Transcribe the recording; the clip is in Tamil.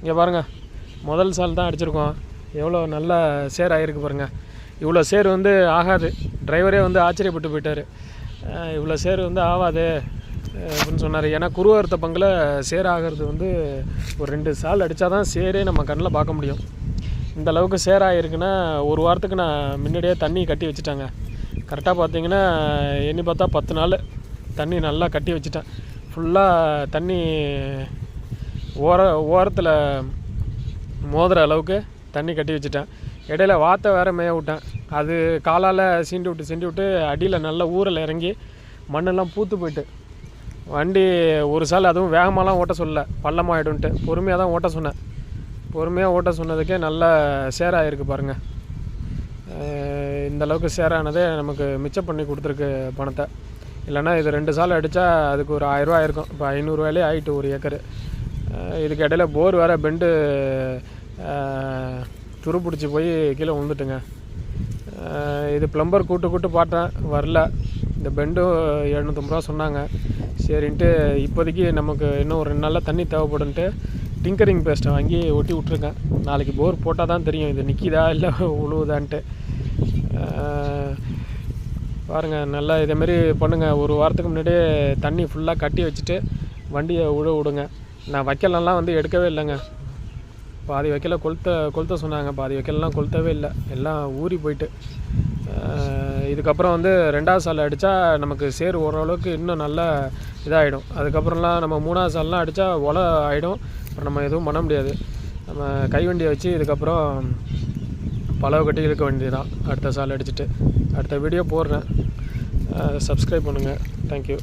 இங்கே பாருங்கள் முதல் சால் தான் அடிச்சிருக்கோம். எவ்வளோ நல்ல சேர் ஆகிருக்கு பாருங்கள் இவ்வளோ சேர் வந்து ஆகாது. டிரைவரே வந்து ஆச்சரியப்பட்டு போயிட்டார். இவ்வளோ சேர் வந்து ஆகாது அப்படின்னு சொன்னார். ஏன்னா குருவார்த்த பங்கில் சேர் ஆகிறது வந்து ஒரு ரெண்டு சால் அடித்தா தான் சேரே நம்ம கண்ணில் பார்க்க முடியும். இந்த அளவுக்கு சேர் ஆகிருக்குன்னா ஒரு வாரத்துக்கு நான் முன்னாடியே தண்ணி கட்டி வச்சுட்டாங்க. கரெக்டாக பார்த்தீங்கன்னா எண்ணி பார்த்தா பத்து நாள் தண்ணி நல்லா கட்டி வச்சுட்டேன். ஃபுல்லாக தண்ணி ஓர ஓரத்தில் மோதுற அளவுக்கு தண்ணி கட்டி வச்சுட்டேன். இடையில வாத்தை வேற மேய விட்டேன். அது காலால் சீண்டி விட்டு சீண்டி விட்டு அடியில் நல்லா ஊரில் இறங்கி மண்ணெல்லாம் பூத்து போயிட்டு. வண்டி ஒரு சால் அதுவும் வேகமாலாம் ஓட்ட சொல்லல. பள்ளமாகிடும்ன்ட்டு பொறுமையாக தான் ஓட்ட சொன்னேன். பொறுமையாக ஓட்ட சொன்னதுக்கே நல்ல ஆகிருக்கு பாருங்கள் இந்த அளவுக்கு சேரானதே நமக்கு மிச்சம் பண்ணி கொடுத்துருக்கு பணத்தை. இல்லைன்னா இது ரெண்டு சால் அடித்தா அதுக்கு ஒரு ஆயிரரூவா ஆயிருக்கும் இப்போ ஐநூறுரூவாயிலே ஆகிட்டு ஒரு ஏக்கரு. இதுக்கு இடையில போர் வேறு பெண்டு துரு பிடிச்சி போய் கீழே விழுந்துட்டுங்க. இது ப்ளம்பர் கூட்டு கூட்டு பார்த்தேன் வரல. இந்த பெண்டும் எழுநூற்றம்பது ரூபா சொன்னாங்க. சரின்ட்டு இப்போதைக்கு நமக்கு இன்னும் ஒரு ரெண்டு நாளில் தண்ணி தேவைப்படுன்ட்டு டிங்கரிங் பேஸ்ட்டை வாங்கி ஒட்டி விட்ருக்கேன் நாளைக்கு போர் போட்டால் தான் தெரியும் இது நிற்கிதா இல்லை உழுவுதான்ட்டு. பாருங்கள் நல்லா இதேமாரி பண்ணுங்கள் ஒரு வாரத்துக்கு முன்னாடியே தண்ணி ஃபுல்லாக கட்டி வச்சுட்டு வண்டியை உழ விடுங்க. நான் வைக்கலெல்லாம் வந்து எடுக்கவே இல்லைங்க. பாதி வைக்கல கொளுத்த கொளுத்த சொன்னாங்க. பாதி வைக்கலாம் கொளுத்தவே இல்லை. எல்லாம் ஊறி போயிட்டு. இதுக்கப்புறம் வந்து ரெண்டாவது சால் அடித்தா நமக்கு சேர் ஓரளவுக்கு இன்னும் நல்லா இதாகிடும் அதுக்கப்புறம்லாம் நம்ம மூணாவது சால்லாம் அடித்தா ஒலை ஆகிடும் அப்புறம் நம்ம எதுவும் பண்ண முடியாது. நம்ம கைவண்டியை வச்சு இதுக்கப்புறம் பலவை கட்டி இருக்க வேண்டியதுதான். அடுத்த சால் அடிச்சுட்டு. அடுத்த வீடியோ போடுறேன். சப்ஸ்கிரைப் பண்ணுங்கள் தேங்க்யூ